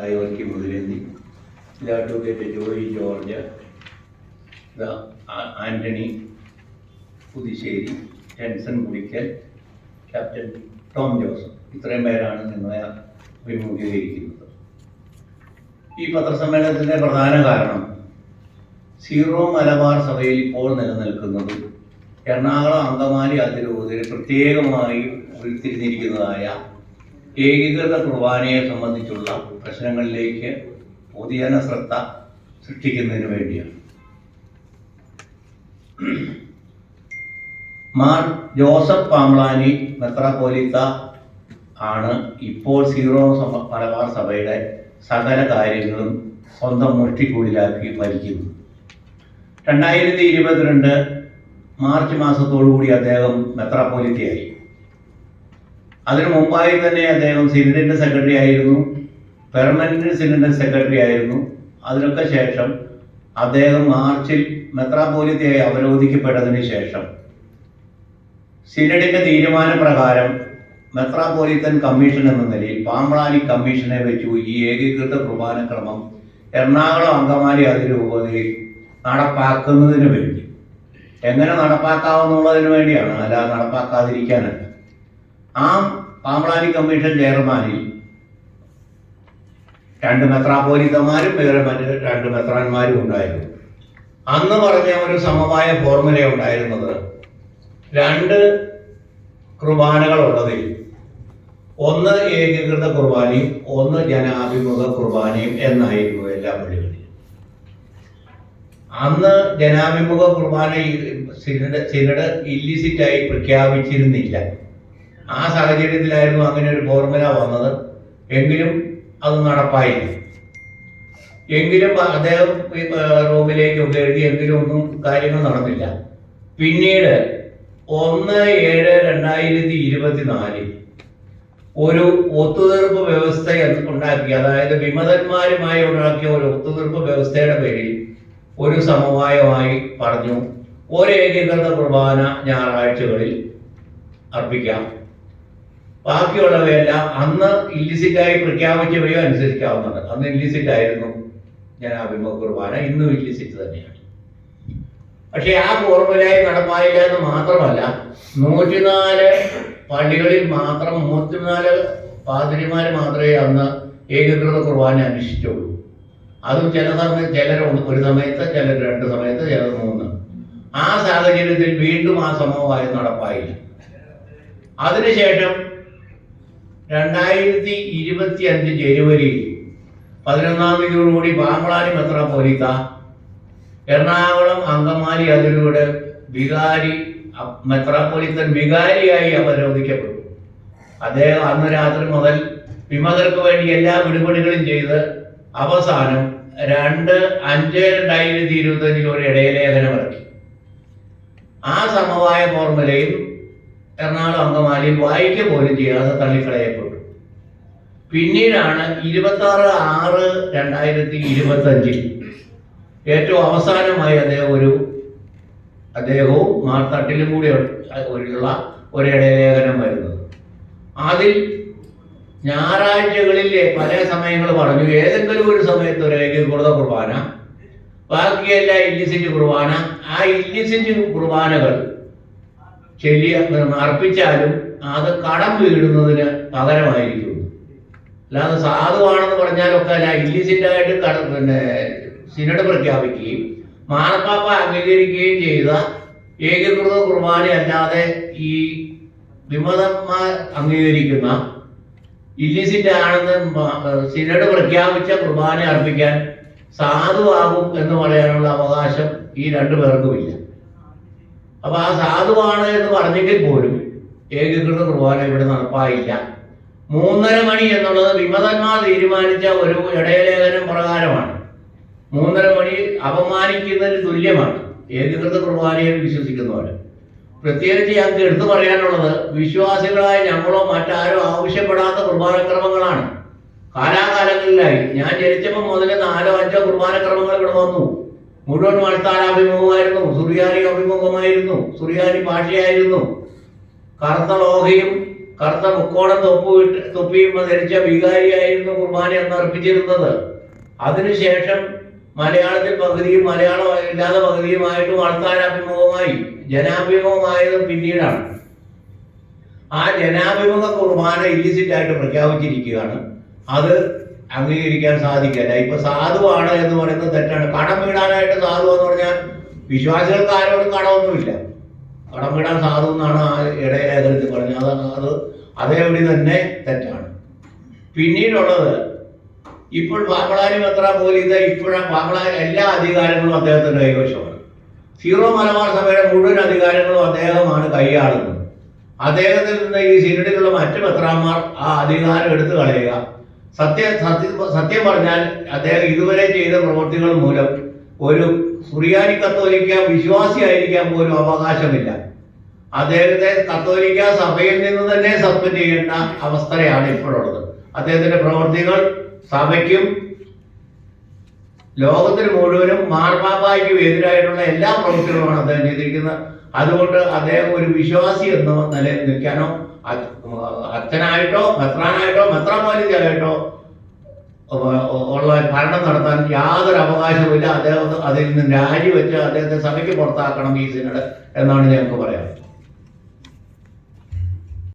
തായ്വർക്കി മുതലേന്തി അഡ്വക്കേറ്റ് ജോയി ജോർജ് ഇത് ആ- ആന്റണി പുതുശ്ശേരി ടെൻസൺ കുടിക്കൽ ക്യാപ്റ്റൻ ടോം ജോസ് ഇത്രയും പേരാണ് നിങ്ങളെ അഭിമുഖീകരിക്കുന്നത്. ഈ പത്രസമ്മേളനത്തിന്റെ പ്രധാന കാരണം സീറോ മലബാർ സഭയിൽ ഇപ്പോൾ നിലനിൽക്കുന്നത് എറണാകുളം അങ്കമാലി അതിരൂപതയിൽ പ്രത്യേകമായി ഉരുത്തിരിഞ്ഞിരിക്കുന്നതായ ഏകീകൃത കുർബാനയെ സംബന്ധിച്ചുള്ള പ്രശ്നങ്ങളിലേക്ക് പൊതുജന ശ്രദ്ധ സൃഷ്ടിക്കുന്നതിന് വേണ്ടിയാണ്. മാർ ജോസഫ് പാമ്പ്ലാനി മെത്രാപോലിത്ത ആണ് ഇപ്പോൾ സീറോ മലബാർ സഭയുടെ സകല കാര്യങ്ങളും സ്വന്തം മുഷ്ടിക്കൂടിലാക്കി ഭരിക്കുന്നു. രണ്ടായിരത്തി ഇരുപത്തിരണ്ട് മാർച്ച് മാസത്തോടുകൂടി അദ്ദേഹം മെത്രാപ്പോലിത്തയായി. അതിനു മുമ്പായി തന്നെ അദ്ദേഹം സിനഡിന്റെ സെക്രട്ടറി ആയിരുന്നു. പെർമനന്റ് സിനഡിന്റെ സെക്രട്ടറി ആയിരുന്നു. അതിനൊക്കെ ശേഷം അദ്ദേഹം മാർച്ചിൽ മെത്രാപോലിത്തയായി അവരോധിക്കപ്പെട്ടതിന് ശേഷം സിനഡിന്റെ തീരുമാനപ്രകാരം മെത്രാപോലിത്തൻ കമ്മീഷൻ എന്ന നിലയിൽ പാമ്പളാനി കമ്മീഷനെ വെച്ചു ഈ ഏകീകൃത കുർബാനക്രമം എറണാകുളം അങ്കമാലി അതിരൂപതയിൽ നടപ്പാക്കുന്നതിന് വേണ്ടി. എങ്ങനെ നടപ്പാക്കാവുന്നുള്ളതിന് വേണ്ടിയാണ്. അല്ലാതെ നടപ്പാക്കാതിരിക്കാനല്ല. ആ പാമ്പളാനി കമ്മീഷൻ ചെയർമാനിൽ രണ്ട് മെത്രാപോലിത്തമാരും വേറെ മറ്റ് രണ്ട് മെത്രാന്മാരും ഉണ്ടായിരുന്നു. അന്ന് പറഞ്ഞ ഒരു സമവായ ഫോർമുല ഉണ്ടായിരുന്നത് രണ്ട് കുർബാനകളുള്ളതിൽ. ഒന്ന് ഏകീകൃത കുർബാനയും ഒന്ന് ജനാഭിമുഖ കുർബാനയും എന്നായിരുന്നു എല്ലാ പള്ളികളിലും. അന്ന് ജനാഭിമുഖ കുർബാന സിനഡ് സിനഡ് ഇല്ലിസിറ്റായി പ്രഖ്യാപിച്ചിരുന്നില്ല. ആ സാഹചര്യത്തിലായിരുന്നു അങ്ങനെ ഒരു ഫോർമുല വന്നത്. എങ്കിലും അത് നടപ്പായില്ല. എങ്കിലും അദ്ദേഹം റൂമിലേക്ക് എഴുതി എങ്കിലും ഒന്നും കാര്യങ്ങൾ നടന്നില്ല. പിന്നീട് ഒന്ന് ഏഴ് രണ്ടായിരത്തി ഇരുപത്തിനാലിൽ ഒരു ഒത്തുതീർപ്പ് വ്യവസ്ഥ ഉണ്ടാക്കി അതായത് വിമതന്മാരുമായി ഉണ്ടാക്കിയ ഒരു ഒത്തുതീർപ്പ് വ്യവസ്ഥയുടെ പേരിൽ ഒരു സമവായമായി പറഞ്ഞു. ഒരു ഏകീകൃത കുർബാന ഞായറാഴ്ചകളിൽ അർപ്പിക്കാം. ബാക്കിയുള്ളവയെല്ലാം അന്ന് ഇല്ലിസിറ്റായി പ്രഖ്യാപിച്ചവയോ അനുസരിക്കാവുന്നതാണ് അന്ന് ഇല്ലിസിറ്റ് ആയിരുന്നു ജനാഭിമുഖ കുർബാന ഇന്നും ഇല്ലിസിറ്റ് തന്നെയാണ്. പക്ഷേ ആ ഫോർമുലയായി നടപ്പായില്ല എന്ന് മാത്രമല്ല നൂറ്റിനാല് പള്ളികളിൽ മാത്രം നൂറ്റിനാല് പാതിരിമാർ മാത്രമേ അന്ന് ഏകീകൃത കുർബാന അനുഷ്ഠിച്ചുള്ളൂ. അതും ചില സമയത്ത് ചിലർ ഒരു സമയത്ത് ചിലർ രണ്ട് സമയത്ത് ചിലർ മൂന്ന്. ആ സാഹചര്യത്തിൽ വീണ്ടും ആ സമവായം നടപ്പായില്ല. അതിനുശേഷം രണ്ടായിരത്തി ഇരുപത്തി അഞ്ച് ജനുവരിയിൽ പതിനൊന്നാം തീയതിയോടുകൂടി പാമ്പളാനി മെത്രാപ്പോലിത്ത എറണാകുളം അങ്കമാലി അതിലൂടെ വികാരി മെത്രാപ്പൊലിത്തൻ വികാരിയായി അവരോധിക്കപ്പെട്ടു അദ്ദേഹം അന്ന് രാത്രി മുതൽ വിമതർക്ക് വേണ്ടി എല്ലാ വിടുപടികളും ചെയ്ത് അവസാനം രണ്ട് അഞ്ച് രണ്ടായിരത്തി ഇരുപത്തി അഞ്ചിൽ ഒരു ഇടയലേഖനം ഇറക്കി. ആ സമവായ ഫോർമുലയും എറണാകുളം അങ്കമാലിയിൽ വായിക്ക പോലും ചെയ്യാതെ തള്ളിക്കളയപ്പെട്ടു. പിന്നീടാണ് ഇരുപത്തി ആറ് ആറ് രണ്ടായിരത്തി ഇരുപത്തി അഞ്ചിൽ ഏറ്റവും അവസാനമായി അദ്ദേഹം ഒരു അദ്ദേഹവും മാർത്തട്ടിലും കൂടി ഉള്ള ഒരു ഇടയലേഖനം വരുന്നത്. അതിൽ ഞായറാഴ്ചകളിൽ പല സമയങ്ങൾ പറഞ്ഞു ഏതെങ്കിലും ഒരു സമയത്ത് ഒരു ഏകീകൃത കുർബാന ബാക്കിയെല്ലാം ഇല്ലിസിന്റെ കുർബാന. ആ ഇല്ലിസിന്റെ കുർബാനകൾ ചെല്ലി അർപ്പിച്ചാലും അത് കടം വീടുന്നതിന് പകരമായിരിക്കും. അല്ലാതെ സാധുവാണെന്ന് പറഞ്ഞാലൊക്കെ അല്ല ഇല്ലിസിറ്റായിട്ട് കട പിന്നെ സിനഡ് പ്രഖ്യാപിക്കുകയും മാർപ്പാപ്പ അംഗീകരിക്കുകയും ചെയ്ത ഏകീകൃത കുർബാന അല്ലാതെ ഈ വിമതന്മാർ അംഗീകരിക്കുന്ന ഇല്ലിസിറ്റ് ആണെന്ന് സിനഡ് പ്രഖ്യാപിച്ച കുർബാന അർപ്പിക്കാൻ സാധുവാകും എന്ന് പറയാനുള്ള അവകാശം ഈ രണ്ടു പേർക്കുമില്ല. അപ്പൊ ആ സാധുവാണ് എന്ന് പറഞ്ഞെങ്കിൽ പോലും ഏകീകൃത കുർബാന ഇവിടെ നടപ്പായില്ല. മൂന്നര മണി എന്നുള്ളത് വിമതന്മാർ തീരുമാനിച്ച ഒരു ഇടയലേഖനം പ്രകാരമാണ്. മൂന്നര മണി അപമാനിക്കുന്നതിന് തുല്യമാണ് ഏകീകൃത കുർബാനയിൽ വിശ്വസിക്കുന്നവർ. പ്രത്യേകിച്ച് ഞങ്ങൾക്ക് എടുത്തു പറയാനുള്ളത് വിശ്വാസികളായ ഞങ്ങളോ മറ്റാരോ ആവശ്യപ്പെടാത്ത കുർബാനക്രമങ്ങളാണ്. കാലാകാലങ്ങളിലായി. ഞാൻ ജനിച്ചപ്പോൾ മുതൽ നാലോ അഞ്ചോ കുർബാനക്രമങ്ങൾ ഇവിടെ വന്നു. മുഴുവൻ മൾത്താരാഭിമുഖമായിരുന്നു സുറിയാനി അഭിമുഖമായിരുന്നു സുറിയാനി ഭാഷയായിരുന്നു. കറുത്ത ലോഹയും കറുത്ത മുക്കോണം തൊപ്പ് ഇട്ട് തൊപ്പിയും ധരിച്ച വികാരിയായിരുന്നു കുർബാന എന്ന് അർപ്പിച്ചിരുന്നത്. അതിനുശേഷം മലയാളത്തിൽ പകുതിയും മലയാളം ഇല്ലാതെ പകുതിയുമായിട്ട് വാർത്താനാഭിമുഖമായി ജനാഭിമുഖമായത് പിന്നീടാണ്. ആ ജനാഭിമുഖ കുർബാന ഇല്ലിസിറ്റായിട്ട് പ്രഖ്യാപിച്ചിരിക്കുകയാണ്. അത് അംഗീകരിക്കാൻ സാധിക്കില്ല ഇപ്പൊ സാധുവാണ് എന്ന് പറയുന്നത് തെറ്റാണ്. കടം വീടാനായിട്ട് സാധു എന്ന് പറഞ്ഞാൽ വിശ്വാസികൾക്ക് ആരോടും കടമൊന്നുമില്ല. കടം വീടാൻ സാധു എന്നാണ് ആ ഇടയിലേഖനത്തിൽ പറഞ്ഞത്. അത് അത് അതേപടി തന്നെ തെറ്റാണ്. പിന്നീടുള്ളത് ഇപ്പോൾ പാപ്പളാനി മെത്ര പോലീസ് ഇപ്പോഴും പാപ്പളാനി എല്ലാ അധികാരങ്ങളും അദ്ദേഹത്തിന്റെ കൈവശമാണ്. സീറോ മലബാർ സഭയുടെ മുഴുവൻ അധികാരങ്ങളും അദ്ദേഹമാണ് കൈയാളുന്നത്. അദ്ദേഹത്തിൽ നിന്ന് ഈ സിനഡിലുള്ള മറ്റു മെത്രാന്മാർ ആ അധികാരം എടുത്തു കളയുക. സത്യ സത്യം സത്യം പറഞ്ഞാൽ അദ്ദേഹം ഇതുവരെ ചെയ്ത പ്രവൃത്തികൾ മൂലം ഒരു സുറിയാനി കത്തോലിക്ക വിശ്വാസിയായിരിക്കാൻ പോലും അവകാശമില്ല. അദ്ദേഹത്തെ കത്തോലിക്ക സഭയിൽ നിന്ന് തന്നെ സസ്പെൻഡ് ചെയ്യേണ്ട അവസ്ഥയാണ് ഇപ്പോഴുള്ളത്. അദ്ദേഹത്തിന്റെ പ്രവൃത്തികൾ സഭയ്ക്കും ലോകത്തിന് മുഴുവനും മാർപ്പാപ്പായ്ക്കും എതിരായിട്ടുള്ള എല്ലാ പ്രവൃത്തികളുമാണ് അദ്ദേഹം ചെയ്തിരിക്കുന്നത്. അതുകൊണ്ട് അദ്ദേഹം ഒരു വിശ്വാസി എന്ന നിലയിൽ നിൽക്കാനോ അച്ഛനായിട്ടോ മെത്രാനായിട്ടോ മെത്രാമാലിക്കായിട്ടോ ഉള്ള ഭരണം നടത്താൻ യാതൊരു അവകാശവുമില്ല. അദ്ദേഹം അതിൽ നിന്ന് രാജിവെച്ച് അദ്ദേഹത്തെ സഭയ്ക്ക് പുറത്താക്കണം ഈ സിനഡ് എന്നാണ് ഞങ്ങൾക്ക് പറയാം